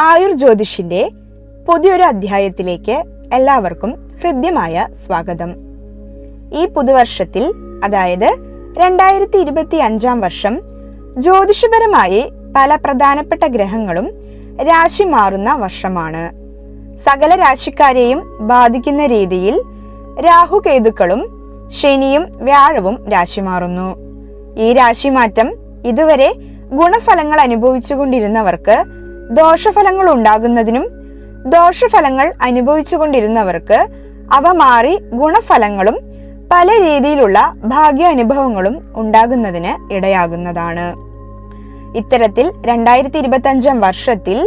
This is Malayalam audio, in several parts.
ആയുർ ജ്യോതിഷിന്റെ പുതിയൊരു അധ്യായത്തിലേക്ക് എല്ലാവർക്കും ഹൃദ്യമായ സ്വാഗതം. ഈ പുതുവർഷത്തിൽ അതായത് രണ്ടായിരത്തി ഇരുപത്തി അഞ്ചാം വർഷം ജ്യോതിഷപരമായി പല പ്രധാനപ്പെട്ട ഗ്രഹങ്ങളും രാശി മാറുന്ന വർഷമാണ്. സകല രാശിക്കാരെയും ബാധിക്കുന്ന രീതിയിൽ രാഹുകേതുക്കളും ശനിയും വ്യാഴവും രാശി മാറുന്നു. ഈ രാശിമാറ്റം ഇതുവരെ ഗുണഫലങ്ങൾ അനുഭവിച്ചുകൊണ്ടിരുന്നവർക്ക് ദോഷഫലങ്ങൾ ഉണ്ടാകുന്നതിനും ദോഷഫലങ്ങൾ അനുഭവിച്ചുകൊണ്ടിരുന്നവർക്ക് അവ മാറി ഗുണഫലങ്ങളും പല രീതിയിലുള്ള ഭാഗ്യാനുഭവങ്ങളും ഉണ്ടാകുന്നതിന് ഇടയാകുന്നതാണ്. ഇത്തരത്തിൽ രണ്ടായിരത്തി ഇരുപത്തി അഞ്ചാം വർഷത്തിൽ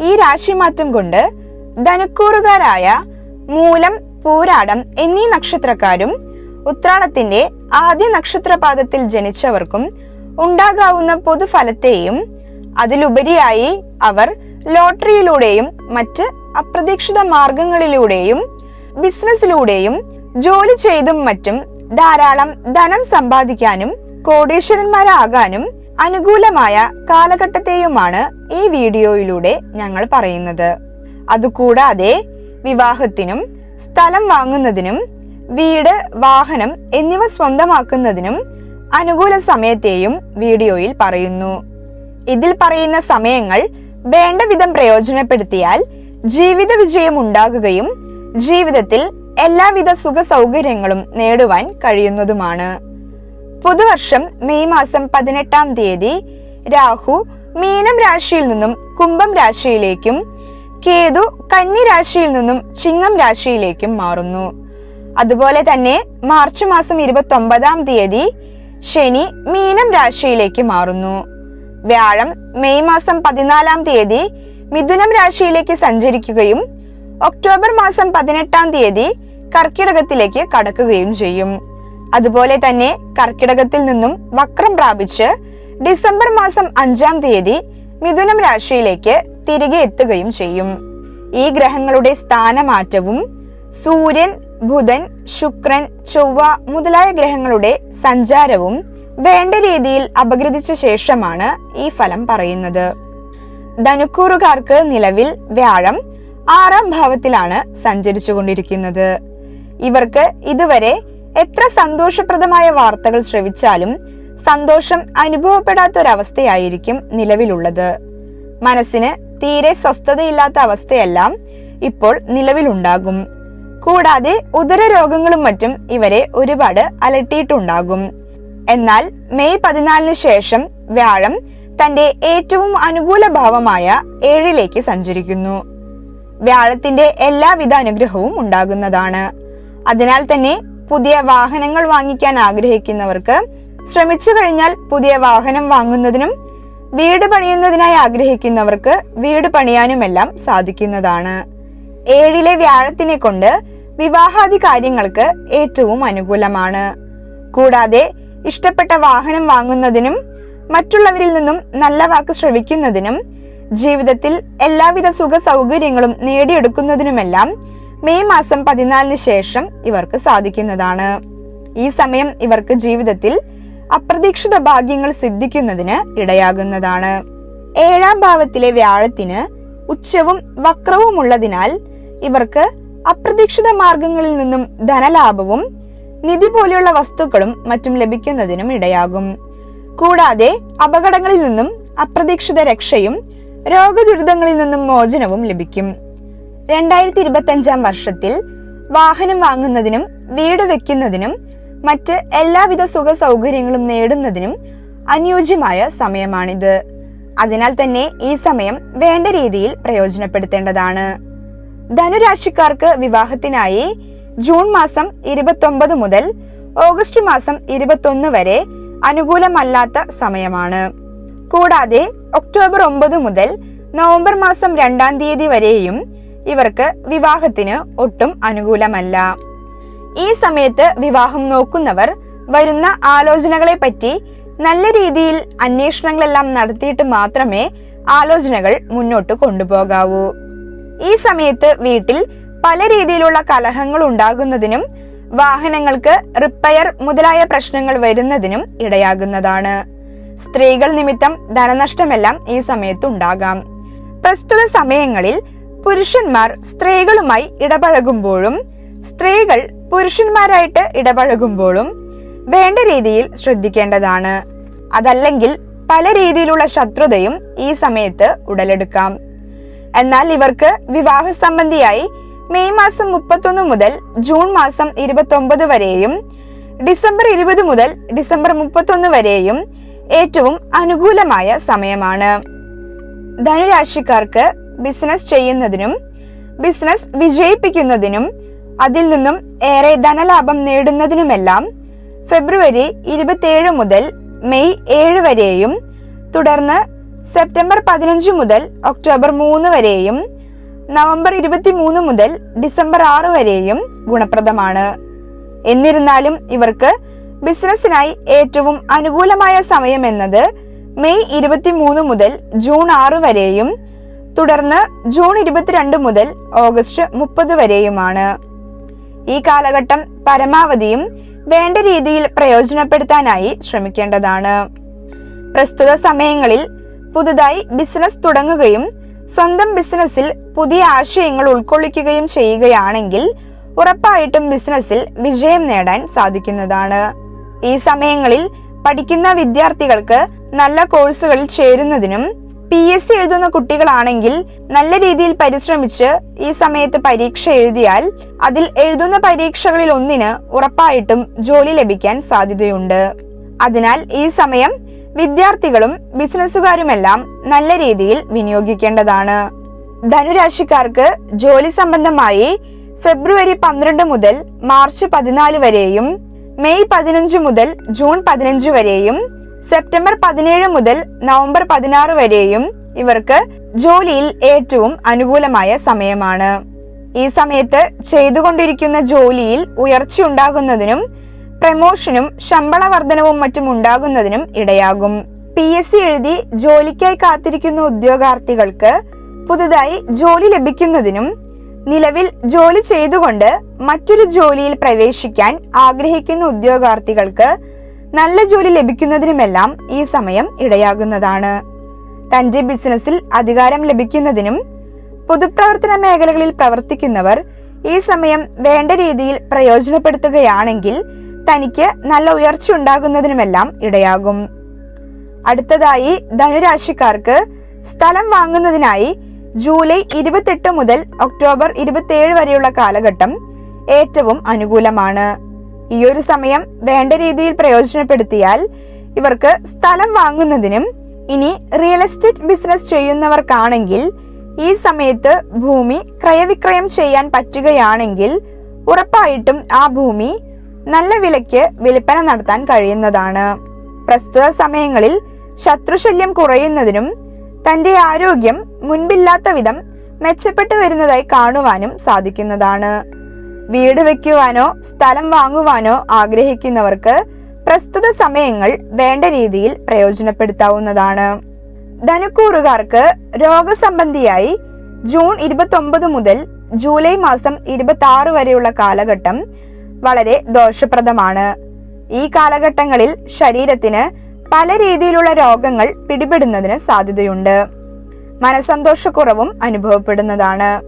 ഈ രാശിമാറ്റം കൊണ്ട് ധനുക്കൂറുകാരായ മൂലം പൂരാടം എന്നീ നക്ഷത്രക്കാരും ഉത്രാടത്തിന്റെ ആദ്യ നക്ഷത്രപാദത്തിൽ ജനിച്ചവർക്കും ഉണ്ടാകാവുന്ന പൊതുഫലത്തെയും അതിലുപരിയായി അവർ ലോട്ടറിയിലൂടെയും മറ്റ് അപ്രതീക്ഷിത മാർഗങ്ങളിലൂടെയും ബിസിനസ്സിലൂടെയും ജോലി ചെയ്തും മറ്റും ധാരാളം ധനം സമ്പാദിക്കാനും കോടീശ്വരന്മാരാകാനും അനുകൂലമായ കാലഘട്ടത്തെയുമാണ് ഈ വീഡിയോയിലൂടെ ഞങ്ങൾ പറയുന്നത്. അതുകൂടാതെ വിവാഹത്തിനും സ്ഥലം വാങ്ങുന്നതിനും വീട് വാഹനം എന്നിവ സ്വന്തമാക്കുന്നതിനും അനുകൂല സമയത്തെയും വീഡിയോയിൽ പറയുന്നു. ഇതിൽ പറയുന്ന സമയങ്ങൾ വേണ്ട വിധം പ്രയോജനപ്പെടുത്തിയാൽ ജീവിത വിജയം ഉണ്ടാകുകയും ജീവിതത്തിൽ എല്ലാവിധ സുഖ സൗകര്യങ്ങളും നേടുവാൻ കഴിയുന്നതുമാണ്. പുതുവർഷം മെയ് മാസം പതിനെട്ടാം തീയതി രാഹു മീനം രാശിയിൽ നിന്നും കുംഭം രാശിയിലേക്കും കേതു കന്നി രാശിയിൽ നിന്നും ചിങ്ങം രാശിയിലേക്കും മാറുന്നു. അതുപോലെ തന്നെ മാർച്ച് മാസം ഇരുപത്തി ഒമ്പതാം തീയതി ശനി മീനം രാശിയിലേക്ക് മാറുന്നു. വ്യാഴം മെയ് മാസം പതിനാലാം തീയതി മിഥുനം രാശിയിലേക്ക് സഞ്ചരിക്കുകയും ഒക്ടോബർ മാസം പതിനെട്ടാം തീയതി കർക്കിടകത്തിലേക്ക് കടക്കുകയും ചെയ്യും. അതുപോലെ തന്നെ കർക്കിടകത്തിൽ നിന്നും വക്രം പ്രാപിച്ച് ഡിസംബർ മാസം അഞ്ചാം തീയതി മിഥുനം രാശിയിലേക്ക് തിരികെ എത്തുകയും ചെയ്യും. ഈ ഗ്രഹങ്ങളുടെ സ്ഥാനമാറ്റവും സൂര്യൻ ബുധൻ ശുക്രൻ ചൊവ്വ മുതലായ ഗ്രഹങ്ങളുടെ സഞ്ചാരവും വേണ്ട രീതിയിൽ അപഗ്രഥിച്ച ശേഷമാണ് ഈ ഫലം പറയുന്നത്. ധനുക്കൂറുകാർക്ക് നിലവിൽ വ്യാഴം ആറാം ഭാവത്തിലാണ് സഞ്ചരിച്ചുകൊണ്ടിരിക്കുന്നത്. ഇവർക്ക് ഇതുവരെ എത്ര സന്തോഷപ്രദമായ വാർത്തകൾ ശ്രവിച്ചാലും സന്തോഷം അനുഭവപ്പെടാത്തൊരവസ്ഥയായിരിക്കും നിലവിലുള്ളത്. മനസ്സിന് തീരെ സ്വസ്ഥതയില്ലാത്ത അവസ്ഥയെല്ലാം ഇപ്പോൾ നിലവിലുണ്ടാകും. കൂടാതെ ഉദര രോഗങ്ങളും മറ്റും ഇവരെ ഒരുപാട് അലട്ടിയിട്ടുണ്ടാകും. എന്നാൽ മെയ് പതിനാലിന് ശേഷം വ്യാഴം തന്റെ ഏറ്റവും അനുകൂല ഭാവമായ ഏഴിലേക്ക് സഞ്ചരിക്കുന്നു. വ്യാഴത്തിന്റെ എല്ലാവിധ അനുഗ്രഹവും ഉണ്ടാകുന്നതാണ്. അതിനാൽ തന്നെ പുതിയ വാഹനങ്ങൾ വാങ്ങിക്കാൻ ആഗ്രഹിക്കുന്നവർക്ക് ശ്രമിച്ചു കഴിഞ്ഞാൽ പുതിയ വാഹനം വാങ്ങുന്നതിനും വീട് പണിയുന്നതിനായി ആഗ്രഹിക്കുന്നവർക്ക് വീട് പണിയാനുമെല്ലാം സാധിക്കുന്നതാണ്. ഏഴിലെ വ്യാഴത്തിനെ കൊണ്ട് വിവാഹാദി കാര്യങ്ങൾക്ക് ഏറ്റവും അനുകൂലമാണ്. കൂടാതെ ഇഷ്ടപ്പെട്ട വാഹനം വാങ്ങുന്നതിനും മറ്റുള്ളവരിൽ നിന്നും നല്ല വാക്ക് ശ്രവിക്കുന്നതിനും ജീവിതത്തിൽ എല്ലാവിധ സുഖ സൗകര്യങ്ങളും നേടിയെടുക്കുന്നതിനുമെല്ലാം മെയ് മാസം പതിനാലിന് ശേഷം ഇവർക്ക് സാധിക്കുന്നതാണ്. ഈ സമയം ഇവർക്ക് ജീവിതത്തിൽ അപ്രതീക്ഷിത ഭാഗ്യങ്ങൾ സിദ്ധിക്കുന്നതിന് ഇടയാകുന്നതാണ്. ഏഴാം ഭാവത്തിലെ വ്യാഴത്തിന് ഉച്ചവും വക്രവുമുള്ളതിനാൽ ഇവർക്ക് അപ്രതീക്ഷിത മാർഗങ്ങളിൽ നിന്നും ധനലാഭവും നിധി പോലെയുള്ള വസ്തുക്കളും മറ്റും ലഭിക്കുന്നതിനും ഇടയാകും. കൂടാതെ അപകടങ്ങളിൽ നിന്നും അപ്രതീക്ഷിത രക്ഷയും രോഗദുരിതങ്ങളിൽ നിന്നും മോചനവും ലഭിക്കും. രണ്ടായിരത്തി ഇരുപത്തി അഞ്ചാം വർഷത്തിൽ വാഹനം വാങ്ങുന്നതിനും വീട് വെക്കുന്നതിനും മറ്റ് എല്ലാവിധ സുഖ സൗകര്യങ്ങളും നേടുന്നതിനും അനുയോജ്യമായ സമയമാണിത്. അതിനാൽ തന്നെ ഈ സമയം വേണ്ട രീതിയിൽ പ്രയോജനപ്പെടുത്തേണ്ടതാണ്. ധനുരാശിക്കാർക്ക് വിവാഹത്തിനായി ജൂൺ മാസം ഇരുപത്തൊമ്പത് മുതൽ ഓഗസ്റ്റ് മാസം ഇരുപത്തൊന്ന് വരെ അനുകൂലമല്ലാത്ത സമയമാണ്. കൂടാതെ ഒക്ടോബർ ഒമ്പത് മുതൽ നവംബർ മാസം രണ്ടാം തീയതി വരെയും ഇവർക്ക് വിവാഹത്തിന് ഒട്ടും അനുകൂലമല്ല. ഈ സമയത്ത് വിവാഹം നോക്കുന്നവർ വരുന്ന ആലോചനകളെ പറ്റി നല്ല രീതിയിൽ അന്വേഷണങ്ങളെല്ലാം നടത്തിയിട്ട് മാത്രമേ ആലോചനകൾ മുന്നോട്ട് കൊണ്ടുപോകാവൂ. ഈ സമയത്ത് വീട്ടിൽ പല രീതിയിലുള്ള കലഹങ്ങൾ ഉണ്ടാകുന്നതിനും വാഹനങ്ങൾക്ക് റിപ്പയർ മുതലായ പ്രശ്നങ്ങൾ വരുന്നതിനും ഇടയാകുന്നതാണ്. സ്ത്രീകൾ നിമിത്തം ധനനഷ്ടമെല്ലാം ഈ സമയത്ത് ഉണ്ടാകാം. പ്രസ്തുത സമയങ്ങളിൽ പുരുഷന്മാർ സ്ത്രീകളുമായി ഇടപഴകുമ്പോഴും സ്ത്രീകൾ പുരുഷന്മാരായിട്ട് ഇടപഴകുമ്പോഴും വേണ്ട രീതിയിൽ ശ്രദ്ധിക്കേണ്ടതാണ്. അതല്ലെങ്കിൽ പല രീതിയിലുള്ള ശത്രുതയും ഈ സമയത്ത് ഉടലെടുക്കാം. എന്നാൽ ഇവർക്ക് വിവാഹ സംബന്ധിയായി മെയ് മാസം മുപ്പത്തൊന്ന് മുതൽ ജൂൺ മാസം ഇരുപത്തൊമ്പത് വരെയും ഡിസംബർ ഇരുപത് മുതൽ ഡിസംബർ മുപ്പത്തൊന്ന് വരെയും ഏറ്റവും അനുകൂലമായ സമയമാണ്. ധനുരാശിക്കാർക്ക് ബിസിനസ് ചെയ്യുന്നതിനും ബിസിനസ് വിജയിപ്പിക്കുന്നതിനും അതിൽ നിന്നും ഏറെ ധനലാഭം നേടുന്നതിനുമെല്ലാം ഫെബ്രുവരി ഇരുപത്തിയേഴ് മുതൽ മെയ് ഏഴ് വരെയും തുടർന്ന് സെപ്റ്റംബർ പതിനഞ്ച് മുതൽ ഒക്ടോബർ മൂന്ന് വരെയും നവംബർ ഇരുപത്തി മൂന്ന് മുതൽ ഡിസംബർ ആറ് വരെയും ഗുണപ്രദമാണ്. എന്നിരുന്നാലും ഇവർക്ക് ബിസിനസ്സിനായി ഏറ്റവും അനുകൂലമായ സമയം എന്നത് മെയ് ഇരുപത്തിമൂന്ന് മുതൽ ജൂൺ ആറ് വരെയും തുടർന്ന് ജൂൺ ഇരുപത്തിരണ്ട് മുതൽ ഓഗസ്റ്റ് മുപ്പത് വരെയുമാണ്. ഈ കാലഘട്ടം പരമാവധിയും വേണ്ട രീതിയിൽ പ്രയോജനപ്പെടുത്താനായി ശ്രമിക്കേണ്ടതാണ്. പ്രസ്തുത സമയങ്ങളിൽ പുതുതായി ബിസിനസ് തുടങ്ങുകയും സ്വന്തം ബിസിനസ്സിൽ പുതിയ ആശയങ്ങൾ ഉൾക്കൊള്ളിക്കുകയും ചെയ്യുകയാണെങ്കിൽ ഉറപ്പായിട്ടും ബിസിനസ്സിൽ വിജയം നേടാൻ സാധിക്കുന്നതാണ്. ഈ സമയങ്ങളിൽ പഠിക്കുന്ന വിദ്യാർത്ഥികൾക്ക് നല്ല കോഴ്സുകളിൽ ചേരുന്നതിനും പി എസ് സി എഴുതുന്ന കുട്ടികളാണെങ്കിൽ നല്ല രീതിയിൽ പരിശ്രമിച്ച് ഈ സമയത്ത് പരീക്ഷ എഴുതിയാൽ അതിൽ എഴുതുന്ന പരീക്ഷകളിൽ ഒന്നിന് ഉറപ്പായിട്ടും ജോലി ലഭിക്കാൻ സാധ്യതയുണ്ട്. അതിനാൽ ഈ സമയം വിദ്യാർത്ഥികളും ബിസിനസ്സുകാരുമെല്ലാം നല്ല രീതിയിൽ വിനിയോഗിക്കേണ്ടതാണ്. ധനുരാശിക്കാർക്ക് ജോലി സംബന്ധമായി ഫെബ്രുവരി പന്ത്രണ്ട് മുതൽ മാർച്ച് പതിനാല് വരെയും മെയ് പതിനഞ്ച് മുതൽ ജൂൺ പതിനഞ്ച് വരെയും സെപ്റ്റംബർ പതിനേഴ് മുതൽ നവംബർ പതിനാറ് വരെയും ഇവർക്ക് ജോലിയിൽ ഏറ്റവും അനുകൂലമായ സമയമാണ്. ഈ സമയത്ത് ചെയ്തുകൊണ്ടിരിക്കുന്ന ജോലിയിൽ ഉയർച്ചയുണ്ടാകുന്നതിനും പ്രമോഷനും ശമ്പള വർധനവും മറ്റും ഉണ്ടാകുന്നതിനും ഇടയാകും. പി എസ് സി എഴുതി ജോലിക്കായി കാത്തിരിക്കുന്ന ഉദ്യോഗാർത്ഥികൾക്ക് പുതുതായി ജോലി ലഭിക്കുന്നതിനും നിലവിൽ ജോലി ചെയ്തുകൊണ്ട് മറ്റൊരു ജോലിയിൽ പ്രവേശിക്കാൻ ആഗ്രഹിക്കുന്ന ഉദ്യോഗാർത്ഥികൾക്ക് നല്ല ജോലി ലഭിക്കുന്നതിനുമെല്ലാം ഈ സമയം ഇടയാകുന്നതാണ്. തന്റെ ബിസിനസ്സിൽ അധികാരം ലഭിക്കുന്നതിനും പൊതുപ്രവർത്തന മേഖലകളിൽ പ്രവർത്തിക്കുന്നവർ ഈ സമയം വേണ്ട രീതിയിൽ പ്രയോജനപ്പെടുത്തുകയാണെങ്കിൽ തനിക്ക് നല്ല ഉയർച്ച ഉണ്ടാകുന്നതിനുമെല്ലാം ഇടയാകും. അടുത്തതായി ധനുരാശിക്കാർക്ക് സ്ഥലം വാങ്ങുന്നതിനായി ജൂലൈ ഇരുപത്തെട്ട് മുതൽ ഒക്ടോബർ ഇരുപത്തിയേഴ് വരെയുള്ള കാലഘട്ടം ഏറ്റവും അനുകൂലമാണ്. ഈ ഒരു സമയം വേണ്ട രീതിയിൽ പ്രയോജനപ്പെടുത്തിയാൽ ഇവർക്ക് സ്ഥലം വാങ്ങുന്നതിനും ഇനി റിയൽ എസ്റ്റേറ്റ് ബിസിനസ് ചെയ്യുന്നവർക്കാണെങ്കിൽ ഈ സമയത്ത് ഭൂമി ക്രയവിക്രയം ചെയ്യാൻ പറ്റുകയാണെങ്കിൽ ഉറപ്പായിട്ടും ആ ഭൂമി നല്ല വിലയ്ക്ക് വിൽപ്പന നടത്താൻ കഴിയുന്നതാണ്. പ്രസ്തുത സമയങ്ങളിൽ ശത്രുശല്യം കുറയുന്നതിനും തന്റെ ആരോഗ്യം മുൻപില്ലാത്ത വിധം മെച്ചപ്പെട്ടു വരുന്നതായി കാണുവാനും സാധിക്കുന്നതാണ്. വീട് വെക്കുവാനോ സ്ഥലം വാങ്ങുവാനോ ആഗ്രഹിക്കുന്നവർക്ക് പ്രസ്തുത സമയങ്ങൾ വേണ്ട രീതിയിൽ പ്രയോജനപ്പെടുത്താവുന്നതാണ്. ധനുക്കൂറുകാർക്ക് രോഗസംബന്ധിയായി ജൂൺ ഇരുപത്തൊമ്പത് മുതൽ ജൂലൈ മാസം ഇരുപത്തി വരെയുള്ള കാലഘട്ടം വളരെ ദോഷപ്രദമാണ്. ഈ കാലഘട്ടങ്ങളിൽ ശരീരത്തിന് പല രീതിയിലുള്ള രോഗങ്ങൾ പിടിപെടുന്നതിന് സാധ്യതയുണ്ട്. മനസന്തോഷക്കുറവും അനുഭവപ്പെടുന്നതാണ്.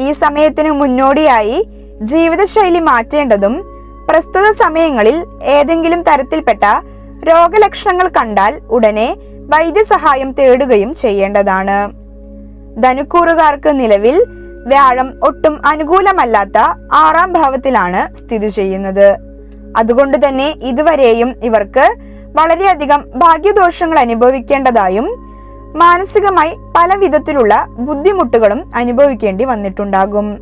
ഈ സമയത്തിന് മുന്നോടിയായി ജീവിതശൈലി മാറ്റേണ്ടതും പ്രസ്തുത സമയങ്ങളിൽ ഏതെങ്കിലും തരത്തിൽപ്പെട്ട രോഗലക്ഷണങ്ങൾ കണ്ടാൽ ഉടനെ വൈദ്യസഹായം തേടുകയും ചെയ്യേണ്ടതാണ്. ധനുക്കൂറുകാർക്ക് നിലവിൽ വ്യാഴം ഒട്ടും അനുകൂലമല്ലാത്ത ആറാം ഭാവത്തിലാണ് സ്ഥിതി ചെയ്യുന്നത്. അതുകൊണ്ട് തന്നെ ഇതുവരെയും ഇവർക്ക് വളരെയധികം ഭാഗ്യദോഷങ്ങൾ അനുഭവിക്കേണ്ടതായും മാനസികമായി പല വിധത്തിലുള്ള ബുദ്ധിമുട്ടുകളും അനുഭവിക്കേണ്ടി വന്നിട്ടുണ്ടാകും.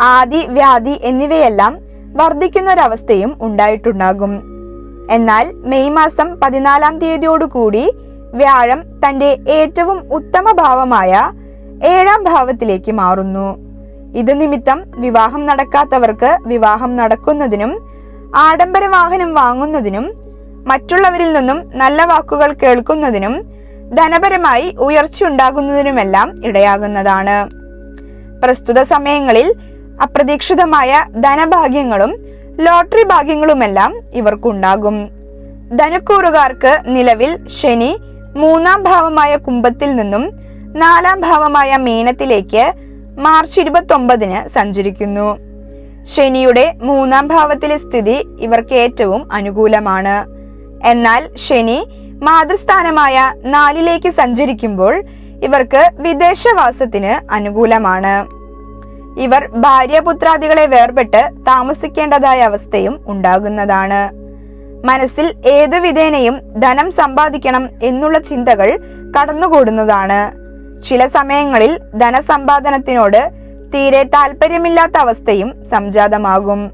ആദി വ്യാധി എന്നിവയെല്ലാം വർദ്ധിക്കുന്ന ഒരവസ്ഥയും ഉണ്ടായിട്ടുണ്ടാകും. എന്നാൽ മെയ് മാസം പതിനാലാം തീയതിയോടുകൂടി വ്യാഴം തന്റെ ഏറ്റവും ഉത്തമ ഭാവമായ ഏഴാം ഭാവത്തിലേക്ക് മാറുന്നു. ഇത് നിമിത്തം വിവാഹം നടക്കാത്തവർക്ക് വിവാഹം നടക്കുന്നതിനും ആഡംബര വാഹനം വാങ്ങുന്നതിനും മറ്റുള്ളവരിൽ നിന്നും നല്ല വാക്കുകൾ കേൾക്കുന്നതിനും ധനപരമായി ഉയർച്ചയുണ്ടാകുന്നതിനുമെല്ലാം ഇടയാകുന്നതാണ്. പ്രസ്തുത സമയങ്ങളിൽ അപ്രതീക്ഷിതമായ ധനഭാഗ്യങ്ങളും ലോട്ടറി ഭാഗ്യങ്ങളുമെല്ലാം ഇവർക്കുണ്ടാകും. ധനക്കൂറുകാർക്ക് നിലവിൽ ശനി മൂന്നാം ഭാവമായ കുംഭത്തിൽ നിന്നും നാലാം ഭാവമായ മീനത്തിലേക്ക് മാർച്ച് ഇരുപത്തി ഒമ്പതിന് സഞ്ചരിക്കുന്നു. ശനിയുടെ മൂന്നാം ഭാവത്തിലെ സ്ഥിതി ഇവർക്ക് ഏറ്റവും അനുകൂലമാണ്. എന്നാൽ ശനി മാതൃസ്ഥാനമായ നാലിലേക്ക് സഞ്ചരിക്കുമ്പോൾ ഇവർക്ക് വിദേശവാസത്തിന് അനുകൂലമാണ്. ഇവർ ഭാര്യപുത്രാദികളെ വേർപെട്ട് താമസിക്കേണ്ടതായ അവസ്ഥയും ഉണ്ടാകുന്നതാണ്. മനസ്സിൽ ഏതു വിധേനയും ധനം സമ്പാദിക്കണം എന്നുള്ള ചിന്തകൾ കടന്നുകൂടുന്നതാണ്. ചില സമയങ്ങളിൽ ധനസമ്പാദനത്തിനോട് തീരെ താല്പര്യമില്ലാത്ത അവസ്ഥയും സംജാതമാകും.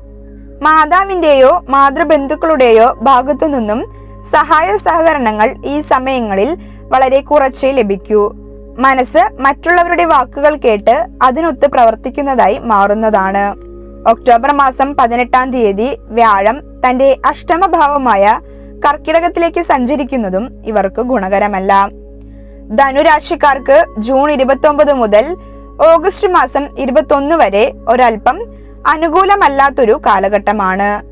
മാതാവിന്റെയോ മാതൃബന്ധുക്കളുടെയോ ഭാഗത്തു നിന്നും സഹായ സഹകരണങ്ങൾ ഈ സമയങ്ങളിൽ വളരെ കുറച്ചേ ലഭിക്കൂ. മനസ്സ് മറ്റുള്ളവരുടെ വാക്കുകൾ കേട്ട് അതിനൊത്ത് പ്രവർത്തിക്കുന്നതായി മാറുന്നതാണ്. ഒക്ടോബർ മാസം പതിനെട്ടാം തീയതി വ്യാഴം തന്റെ അഷ്ടമഭാവമായ കർക്കിടകത്തിലേക്ക് സഞ്ചരിക്കുന്നതും ഇവർക്ക് ഗുണകരമല്ല. ധനുരാശിക്കാർക്ക് ജൂൺ ഇരുപത്തി മുതൽ ഓഗസ്റ്റ് മാസം ഇരുപത്തൊന്ന് വരെ ഒരൽപ്പം അനുകൂലമല്ലാത്തൊരു കാലഘട്ടമാണ്.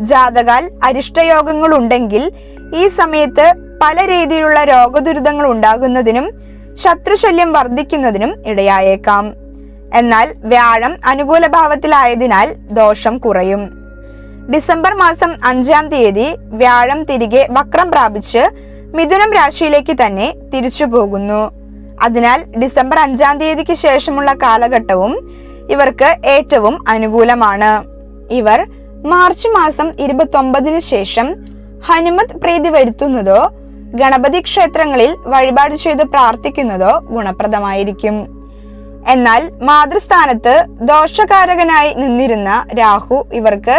ജാതകാൽ അരിഷ്ടയോഗങ്ങൾ ഉണ്ടെങ്കിൽ ഈ സമയത്ത് പല രീതിയിലുള്ള രോഗദുരിതങ്ങൾ ഉണ്ടാകുന്നതിനും ശത്രുശല്യം വർദ്ധിക്കുന്നതിനും ഇടയായേക്കാം. എന്നാൽ വ്യാഴം അനുകൂല ഭാവത്തിലായതിനാൽ ദോഷം കുറയും. ഡിസംബർ മാസം അഞ്ചാം തീയതി വ്യാഴം തിരികെ വക്രം പ്രാപിച്ച് മിഥുനം രാശിയിലേക്ക് തന്നെ തിരിച്ചു പോകുന്നു. അതിനാൽ ഡിസംബർ അഞ്ചാം തീയതിക്ക് ശേഷമുള്ള കാലഘട്ടവും ഇവർക്ക് ഏറ്റവും അനുകൂലമാണ്. ഇവർ മാർച്ച് മാസം ഇരുപത്തി ഒമ്പതിന് ശേഷം ഹനുമത് പ്രീതി വരുത്തുന്നതോ ഗണപതി ക്ഷേത്രങ്ങളിൽ വഴിപാട് ചെയ്ത് പ്രാർത്ഥിക്കുന്നതോ ഗുണപ്രദമായിരിക്കും. എന്നാൽ മാതൃസ്ഥാനത്ത് ദോഷകാരകനായി നിന്നിരുന്ന രാഹു ഇവർക്ക്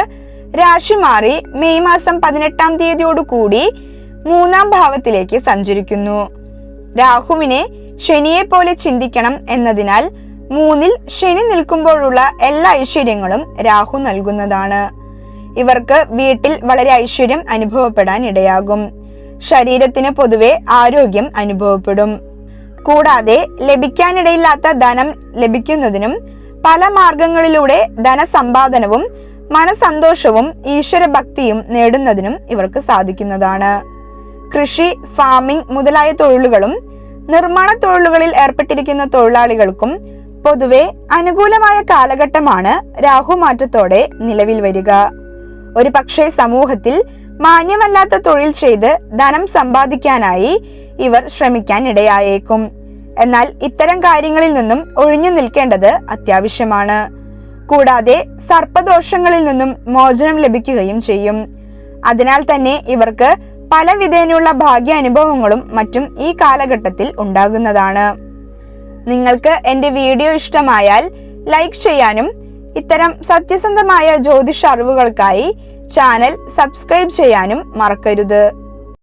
രാശി മാറി മെയ് മാസം പതിനെട്ടാം തീയതിയോടുകൂടി മൂന്നാം ഭാവത്തിലേക്ക് സഞ്ചരിക്കുന്നു. രാഹുവിനെ ശനിയെ പോലെ ചിന്തിക്കണം എന്നതിനാൽ മൂന്നിൽ ശനി നിൽക്കുമ്പോഴുള്ള എല്ലാ ഐശ്വര്യങ്ങളും രാഹു നൽകുന്നതാണ്. ഇവർക്ക് വീട്ടിൽ വളരെ ഐശ്വര്യം അനുഭവപ്പെടാൻ ഇടയാകും. ശരീരത്തിന് പൊതുവെ ആരോഗ്യം അനുഭവപ്പെടും. കൂടാതെ ലഭിക്കാനിടയില്ലാത്ത ധനം ലഭിക്കുന്നതിനും പല മാർഗങ്ങളിലൂടെ ധനസമ്പാദനവും മനസന്തോഷവും ഈശ്വരഭക്തിയും നേടുന്നതിനും ഇവർക്ക് സാധിക്കുന്നതാണ്. കൃഷി ഫാമിംഗ് മുതലായ തൊഴിലുകളും നിർമ്മാണ തൊഴിലുകളിൽ ഏർപ്പെട്ടിരിക്കുന്ന തൊഴിലാളികൾക്കും പൊതുവെ അനുകൂലമായ കാലഘട്ടമാണ് രാഹുമാറ്റത്തോടെ നിലവിൽ വരിക. ഒരു പക്ഷേ സമൂഹത്തിൽ മാന്യമല്ലാത്ത തൊഴിൽ ചെയ്ത് ധനം സമ്പാദിക്കാനായി ഇവർ ശ്രമിക്കാൻ ഇടയായേക്കും എന്നാൽ ഇത്തരം കാര്യങ്ങളിൽ നിന്നും ഒഴിഞ്ഞു നിൽക്കേണ്ടത് അത്യാവശ്യമാണ്. കൂടാതെ സർപ്പദോഷങ്ങളിൽ നിന്നും മോചനം ലഭിക്കുകയും ചെയ്യും. അതിനാൽ തന്നെ ഇവർക്ക് പല വിധേനയുള്ള ഭാഗ്യാനുഭവങ്ങളും മറ്റും ഈ കാലഘട്ടത്തിൽ ഉണ്ടാകുന്നതാണ്. നിങ്ങൾക്ക് എന്റെ വീഡിയോ ഇഷ്ടമായാൽ ലൈക്ക് ചെയ്യാനും ഇത്തരം സത്യസന്ധമായ ജ്യോതിഷ അറിവുകൾക്കായി ചാനൽ സബ്സ്ക്രൈബ് ചെയ്യാനും മറക്കരുത്.